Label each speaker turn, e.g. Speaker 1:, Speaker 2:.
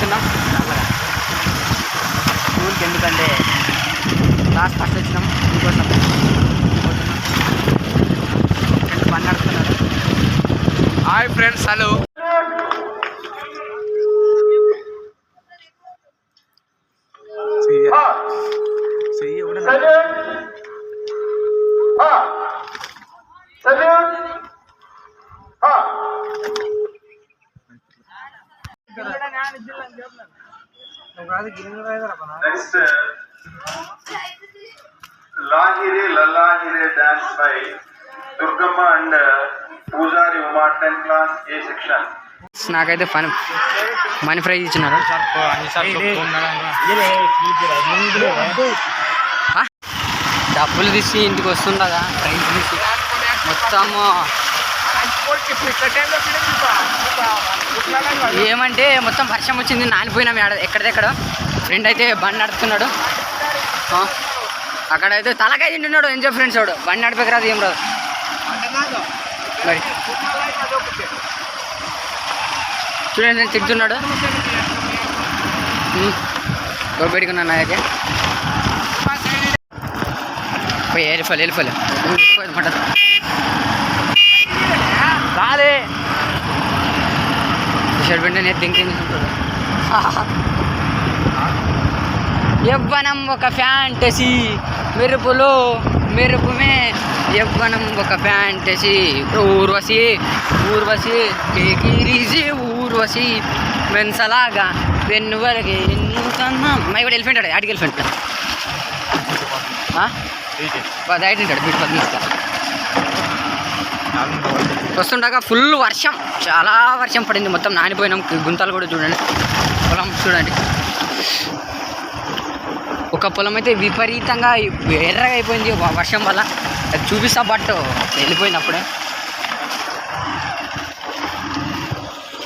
Speaker 1: పోతున్నాం స్కూల్కి ఎందుకంటే క్లాస్ ఫస్ట్ వచ్చినాం. ఇంకోసం పోతున్నాం. ఫ్రెండ్స్ పని నడుస్తున్నారు
Speaker 2: హాయ్ ఫ్రెండ్స్ హలో. చెయ్యి. కూడా
Speaker 3: Next, uh, లాహిరే లల్లాహిరే dance by Durgamma and Pujari Uma ten class A section
Speaker 1: నాకైతే ఫన్ మనీ ఫ్రై ఇచ్చినారు. డబ్బులు తీసి ఇంటికి వస్తుండగా ఫ్రై మొత్తము ఏమంటే మొత్తం వర్షం వచ్చింది నానిపోయినాం ఏడ ఎక్కడిదెక్కడ ఫ్రెండ్ అయితే బండి నడుపుతున్నాడు. ఆ, అక్కడైతే తలకాయ తింటున్నాడు ఎంజాయ్ ఫ్రెండ్స్ వాడు. బండి నడిపేకి రాదు ఏం రాదు. మరి. చూడండి నేను తింటున్నాడు పెట్టుకున్నాను నాయకే. పోయి వెళ్ళిపోలే వెళ్ళిపోలే పెంటే నేను థింకింగ్ యవ్వనం ఒక ఫ్యాంటసీ మెరుపులో మెరుపుమే యవ్వనం ఒక ఫ్యాంటసీ ఊర్వశి ఊర్వశి కేకిరీసి ఊర్వశి. మెన్సలాగా వెన్ను వరకే ఎన్ను కన్నా. అమ్మాయి కూడా ఎలిఫెంట్ ఆడు ఆడికి ఎలిఫెంట్ బయట ఉంటాడు పది తీసుకా. వస్తుండగా ఫుల్ వర్షం. చాలా వర్షం పడింది. మొత్తం నానిపోయినాం. గుంతలు కూడా చూడండి. పొలం చూడండి. ఒక పొలం అయితే విపరీతంగా ఎర్రగా అయిపోయింది. వర్షం వల్ల. అది చూపిస్తా బట్ వెళ్ళిపోయింది అప్పుడే